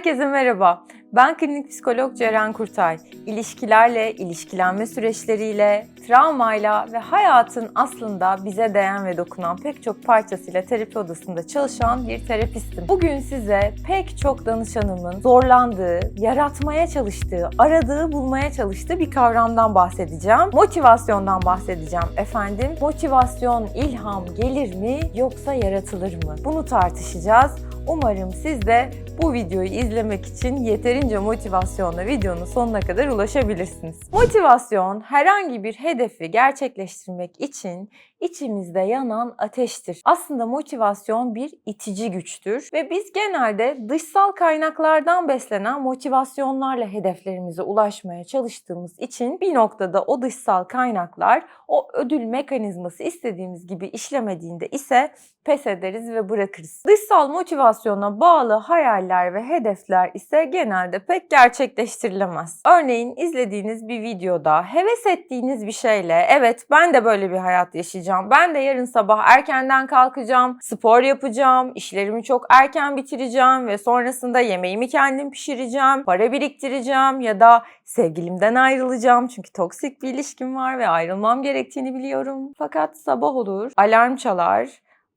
Herkese merhaba. Ben klinik psikolog Ceren Kurtay. İlişkilerle, ilişkilenme süreçleriyle, travmayla ve hayatın aslında bize değen ve dokunan pek çok parçasıyla terapi odasında çalışan bir terapistim. Bugün size pek çok danışanımın zorlandığı, yaratmaya çalıştığı, aradığı, bulmaya çalıştığı bir kavramdan bahsedeceğim. Motivasyondan bahsedeceğim efendim. Motivasyon, ilham gelir mi yoksa yaratılır mı? Bunu tartışacağız. Umarım siz de bu videoyu izlemek için yeterince motivasyonla videonun sonuna kadar ulaşabilirsiniz. Motivasyon herhangi bir hedefi gerçekleştirmek için içimizde yanan ateştir. Aslında motivasyon bir itici güçtür ve biz genelde dışsal kaynaklardan beslenen motivasyonlarla hedeflerimize ulaşmaya çalıştığımız için bir noktada o dışsal kaynaklar o ödül mekanizması istediğimiz gibi işlemediğinde ise pes ederiz ve bırakırız. Dışsal motivasyona bağlı hayaller ve hedefler ise genelde pek gerçekleştirilemez. Örneğin izlediğiniz bir videoda heves ettiğiniz bir şeyle evet ben de böyle bir hayat yaşayacağım. Ben de yarın sabah erkenden kalkacağım, spor yapacağım, işlerimi çok erken bitireceğim ve sonrasında yemeğimi kendim pişireceğim, para biriktireceğim ya da sevgilimden ayrılacağım çünkü toksik bir ilişkim var ve ayrılmam gerektiğini biliyorum. Fakat sabah olur, alarm çalar,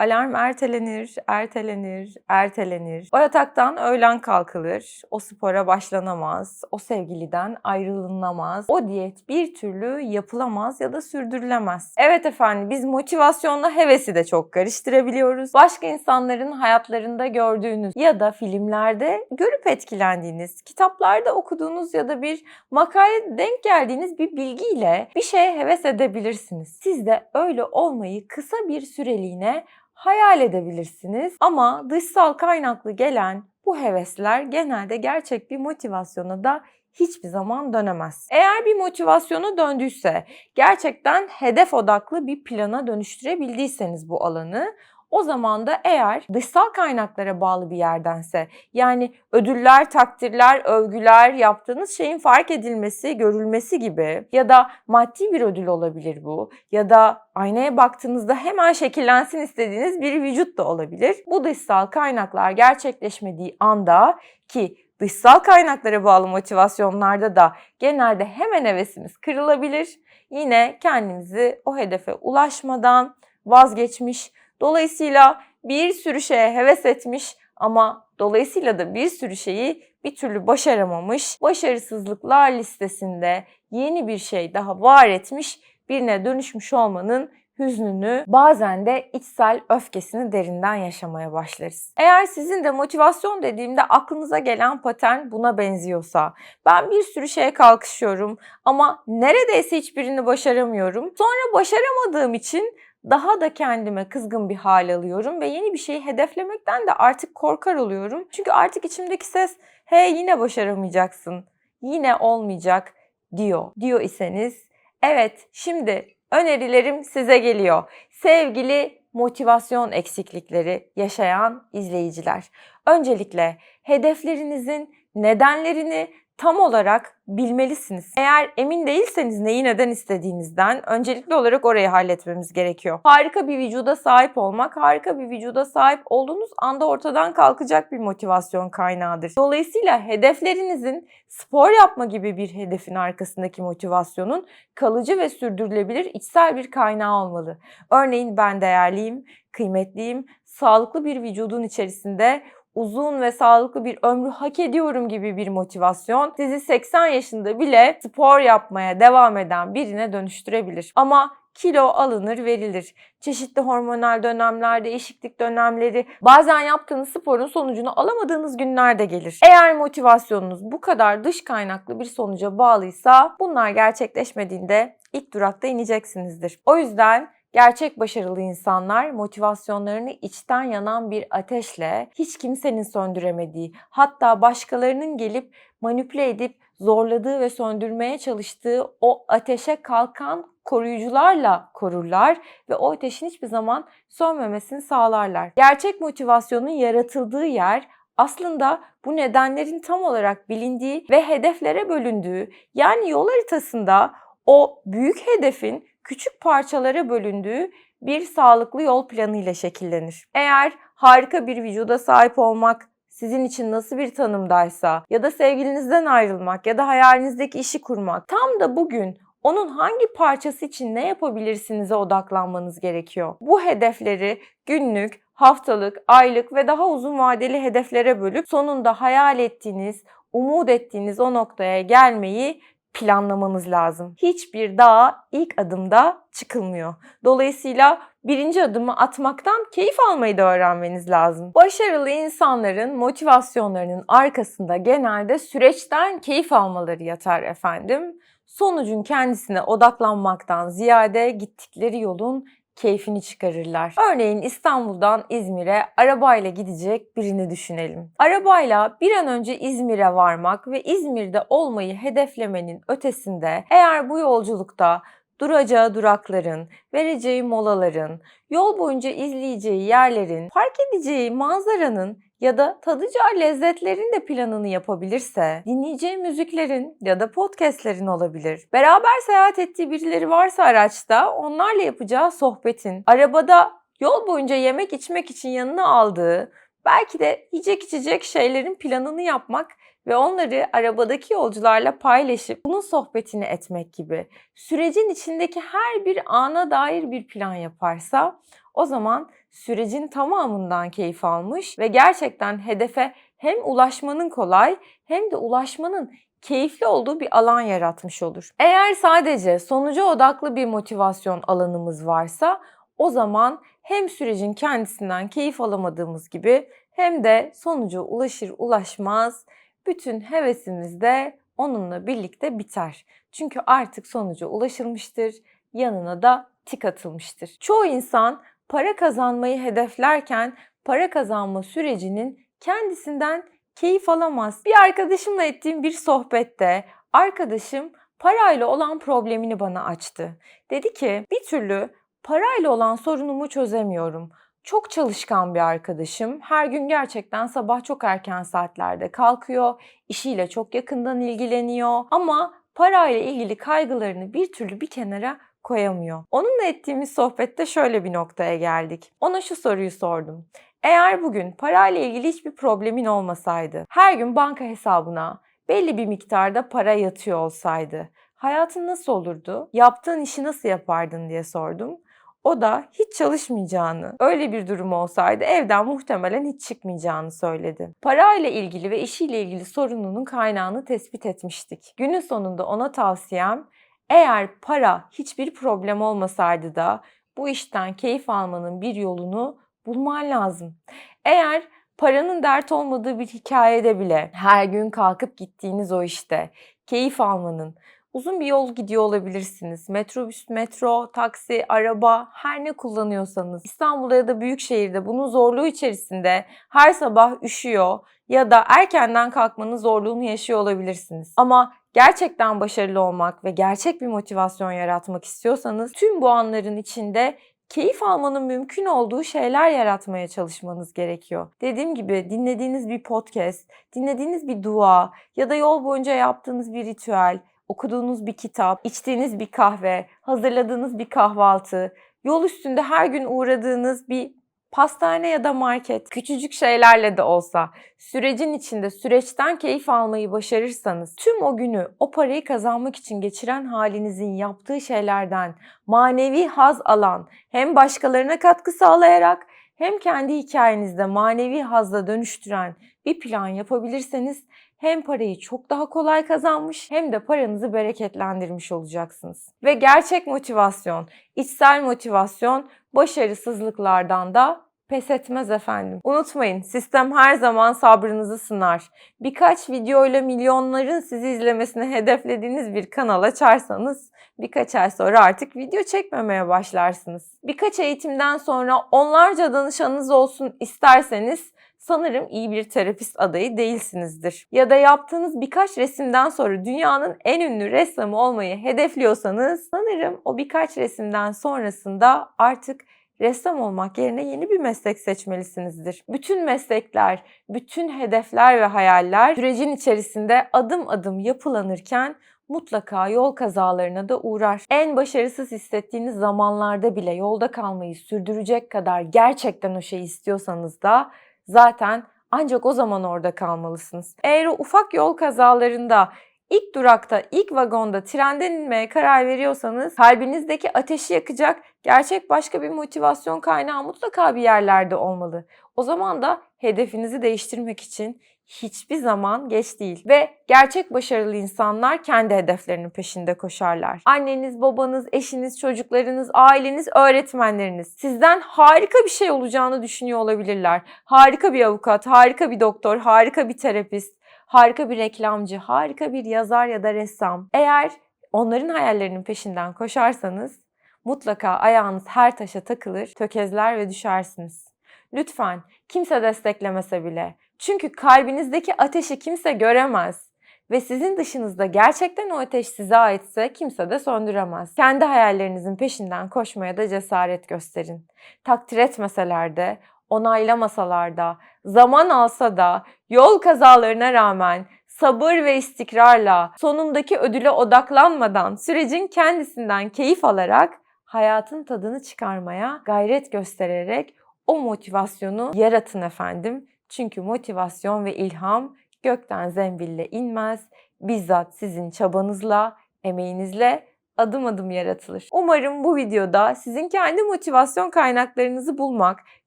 Alarm ertelenir, ertelenir, ertelenir. O yataktan öğlen kalkılır. O spora başlanamaz. O sevgiliden ayrılınamaz. O diyet bir türlü yapılamaz ya da sürdürülemez. Evet efendim biz motivasyonla hevesi de çok karıştırabiliyoruz. Başka insanların hayatlarında gördüğünüz ya da filmlerde görüp etkilendiğiniz, kitaplarda okuduğunuz ya da bir makale denk geldiğiniz bir bilgiyle bir şeye heves edebilirsiniz. Siz de öyle olmayı kısa bir süreliğine hayal edebilirsiniz. Ama dışsal kaynaklı gelen bu hevesler genelde gerçek bir motivasyona da hiçbir zaman dönemez. Eğer bir motivasyona döndüyse, gerçekten hedef odaklı bir plana dönüştürebildiyseniz bu alanı, o zaman da eğer dışsal kaynaklara bağlı bir yerdense yani ödüller, takdirler, övgüler yaptığınız şeyin fark edilmesi, görülmesi gibi ya da maddi bir ödül olabilir bu ya da aynaya baktığınızda hemen şekillensin istediğiniz bir vücut da olabilir. Bu dışsal kaynaklar gerçekleşmediği anda ki dışsal kaynaklara bağlı motivasyonlarda da genelde hemen hevesimiz kırılabilir. Yine kendimizi o hedefe ulaşmadan vazgeçmiş, Dolayısıyla bir sürü şeye heves etmiş ama dolayısıyla da bir sürü şeyi bir türlü başaramamış. Başarısızlıklar listesinde yeni bir şey daha var etmiş, birine dönüşmüş olmanın hüznünü, bazen de içsel öfkesini derinden yaşamaya başlarız. Eğer sizin de motivasyon dediğimde aklınıza gelen patern buna benziyorsa, ben bir sürü şeye kalkışıyorum ama neredeyse hiçbirini başaramıyorum. Sonra başaramadığım için daha da kendime kızgın bir hal alıyorum ve yeni bir şeyi hedeflemekten de artık korkar oluyorum. Çünkü artık içimdeki ses hey yine başaramayacaksın, yine olmayacak diyor. Diyor iseniz evet şimdi önerilerim size geliyor. Sevgili motivasyon eksiklikleri yaşayan izleyiciler. Öncelikle hedeflerinizin nedenlerini tam olarak bilmelisiniz. Eğer emin değilseniz neyi neden istediğinizden öncelikli olarak orayı halletmemiz gerekiyor. Harika bir vücuda sahip olmak, harika bir vücuda sahip olduğunuz anda ortadan kalkacak bir motivasyon kaynağıdır. Dolayısıyla hedeflerinizin spor yapma gibi bir hedefin arkasındaki motivasyonun kalıcı ve sürdürülebilir içsel bir kaynağı olmalı. Örneğin ben değerliyim, kıymetliyim, sağlıklı bir vücudun içerisinde uzun ve sağlıklı bir ömrü hak ediyorum gibi bir motivasyon sizi 80 yaşında bile spor yapmaya devam eden birine dönüştürebilir. Ama kilo alınır verilir. Çeşitli hormonal dönemler, değişiklik dönemleri, bazen yaptığınız sporun sonucunu alamadığınız günler de gelir. Eğer motivasyonunuz bu kadar dış kaynaklı bir sonuca bağlıysa bunlar gerçekleşmediğinde ilk durakta ineceksinizdir. O yüzden Gerçek başarılı insanlar motivasyonlarını içten yanan bir ateşle hiç kimsenin söndüremediği, hatta başkalarının gelip manipüle edip zorladığı ve söndürmeye çalıştığı o ateşe kalkan koruyucularla korurlar ve o ateşin hiçbir zaman sönmemesini sağlarlar. Gerçek motivasyonun yaratıldığı yer aslında bu nedenlerin tam olarak bilindiği ve hedeflere bölündüğü yani yol haritasında o büyük hedefin küçük parçalara bölündüğü bir sağlıklı yol planı ile şekillenir. Eğer harika bir vücuda sahip olmak sizin için nasıl bir tanımdaysa ya da sevgilinizden ayrılmak ya da hayalinizdeki işi kurmak tam da bugün onun hangi parçası için ne yapabilirsinize odaklanmanız gerekiyor. Bu hedefleri günlük, haftalık, aylık ve daha uzun vadeli hedeflere bölüp sonunda hayal ettiğiniz, umut ettiğiniz o noktaya gelmeyi planlamanız lazım. Hiçbir dağa ilk adımda çıkılmıyor. Dolayısıyla birinci adımı atmaktan keyif almayı da öğrenmeniz lazım. Başarılı insanların motivasyonlarının arkasında genelde süreçten keyif almaları yatar efendim. Sonucun kendisine odaklanmaktan ziyade gittikleri yolun keyfini çıkarırlar. Örneğin İstanbul'dan İzmir'e arabayla gidecek birini düşünelim. Arabayla bir an önce İzmir'e varmak ve İzmir'de olmayı hedeflemenin ötesinde eğer bu yolculukta duracağı durakların, vereceği molaların, yol boyunca izleyeceği yerlerin, fark edeceği manzaranın ya da tadacağı lezzetlerin de planını yapabilirse, dinleyeceği müziklerin ya da podcastlerin olabilir. Beraber seyahat ettiği birileri varsa araçta onlarla yapacağı sohbetin, arabada yol boyunca yemek içmek için yanına aldığı, belki de yiyecek içecek şeylerin planını yapmak ve onları arabadaki yolcularla paylaşıp bunun sohbetini etmek gibi sürecin içindeki her bir ana dair bir plan yaparsa o zaman sürecin tamamından keyif almış ve gerçekten hedefe hem ulaşmanın kolay hem de ulaşmanın keyifli olduğu bir alan yaratmış olur. Eğer sadece sonuca odaklı bir motivasyon alanımız varsa o zaman hem sürecin kendisinden keyif alamadığımız gibi hem de sonuca ulaşır ulaşmaz bütün hevesimiz de onunla birlikte biter. Çünkü artık sonuca ulaşılmıştır, yanına da tik atılmıştır. Çoğu insan para kazanmayı hedeflerken para kazanma sürecinin kendisinden keyif alamaz. Bir arkadaşımla ettiğim bir sohbette arkadaşım parayla olan problemini bana açtı. Dedi ki bir türlü parayla olan sorunumu çözemiyorum. Çok çalışkan bir arkadaşım. Her gün gerçekten sabah çok erken saatlerde kalkıyor. işiyle çok yakından ilgileniyor. Ama parayla ilgili kaygılarını bir türlü bir kenara koyamıyor. Onunla ettiğimiz sohbette şöyle bir noktaya geldik. Ona şu soruyu sordum. Eğer bugün parayla ilgili hiçbir problemin olmasaydı, her gün banka hesabına belli bir miktarda para yatıyor olsaydı, hayatın nasıl olurdu? Yaptığın işi nasıl yapardın diye sordum. O da hiç çalışmayacağını, öyle bir durum olsaydı evden muhtemelen hiç çıkmayacağını söyledi. Parayla ilgili ve işiyle ilgili sorununun kaynağını tespit etmiştik. Günün sonunda ona tavsiyem eğer para hiçbir problem olmasaydı da bu işten keyif almanın bir yolunu bulman lazım. Eğer paranın dert olmadığı bir hikayede bile her gün kalkıp gittiğiniz o işte keyif almanın, Uzun bir yol gidiyor olabilirsiniz. Metrobüs, metro, taksi, araba her ne kullanıyorsanız İstanbul'da ya da büyük şehirde bunun zorluğu içerisinde her sabah üşüyor ya da erkenden kalkmanın zorluğunu yaşıyor olabilirsiniz. Ama gerçekten başarılı olmak ve gerçek bir motivasyon yaratmak istiyorsanız tüm bu anların içinde keyif almanın mümkün olduğu şeyler yaratmaya çalışmanız gerekiyor. Dediğim gibi dinlediğiniz bir podcast, dinlediğiniz bir dua ya da yol boyunca yaptığınız bir ritüel, okuduğunuz bir kitap, içtiğiniz bir kahve, hazırladığınız bir kahvaltı, yol üstünde her gün uğradığınız bir pastane ya da market, küçücük şeylerle de olsa sürecin içinde süreçten keyif almayı başarırsanız tüm o günü o parayı kazanmak için geçiren halinizin yaptığı şeylerden manevi haz alan hem başkalarına katkı sağlayarak hem kendi hikayenizde manevi hazla dönüştüren bir plan yapabilirseniz hem parayı çok daha kolay kazanmış hem de paranızı bereketlendirmiş olacaksınız. Ve gerçek motivasyon, içsel motivasyon başarısızlıklardan da pes etmez efendim. Unutmayın sistem her zaman sabrınızı sınar. Birkaç videoyla milyonların sizi izlemesini hedeflediğiniz bir kanal açarsanız birkaç ay sonra artık video çekmemeye başlarsınız. Birkaç eğitimden sonra onlarca danışanınız olsun isterseniz sanırım iyi bir terapist adayı değilsinizdir. Ya da yaptığınız birkaç resimden sonra dünyanın en ünlü ressamı olmayı hedefliyorsanız sanırım o birkaç resimden sonrasında artık ressam olmak yerine yeni bir meslek seçmelisinizdir. Bütün meslekler, bütün hedefler ve hayaller sürecin içerisinde adım adım yapılanırken mutlaka yol kazalarına da uğrar. En başarısız hissettiğiniz zamanlarda bile yolda kalmayı sürdürecek kadar gerçekten o şeyi istiyorsanız da zaten Ancak o zaman orada kalmalısınız. Eğer o ufak yol kazalarında ilk durakta, ilk vagonda trenden inmeye karar veriyorsanız kalbinizdeki ateşi yakacak gerçek başka bir motivasyon kaynağı mutlaka bir yerlerde olmalı. O zaman da hedefinizi değiştirmek için hiçbir zaman geç değil. Ve gerçek başarılı insanlar kendi hedeflerinin peşinde koşarlar. Anneniz, babanız, eşiniz, çocuklarınız, aileniz, öğretmenleriniz sizden harika bir şey olacağını düşünüyor olabilirler. Harika bir avukat, harika bir doktor, harika bir terapist, harika bir reklamcı, harika bir yazar ya da ressam. Eğer onların hayallerinin peşinden koşarsanız mutlaka ayağınız her taşa takılır, tökezler ve düşersiniz. Lütfen kimse desteklemese bile. Çünkü kalbinizdeki ateşi kimse göremez. Ve sizin dışınızda gerçekten o ateş size aitse kimse de söndüremez. Kendi hayallerinizin peşinden koşmaya da cesaret gösterin. Takdir etmeseler de, onaylamasalar da, zaman alsa da, yol kazalarına rağmen sabır ve istikrarla, sonundaki ödüle odaklanmadan, sürecin kendisinden keyif alarak hayatın tadını çıkarmaya gayret göstererek o motivasyonu yaratın efendim. Çünkü motivasyon ve ilham gökten zembille inmez. Bizzat sizin çabanızla, emeğinizle adım adım yaratılır. Umarım bu videoda sizin kendi motivasyon kaynaklarınızı bulmak,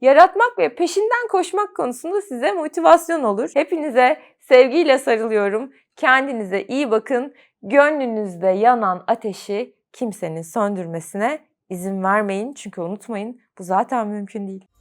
yaratmak ve peşinden koşmak konusunda size motivasyon olur. Hepinize sevgiyle sarılıyorum. Kendinize iyi bakın. Gönlünüzde yanan ateşi kimsenin söndürmesine izin vermeyin. Çünkü unutmayın bu zaten mümkün değil.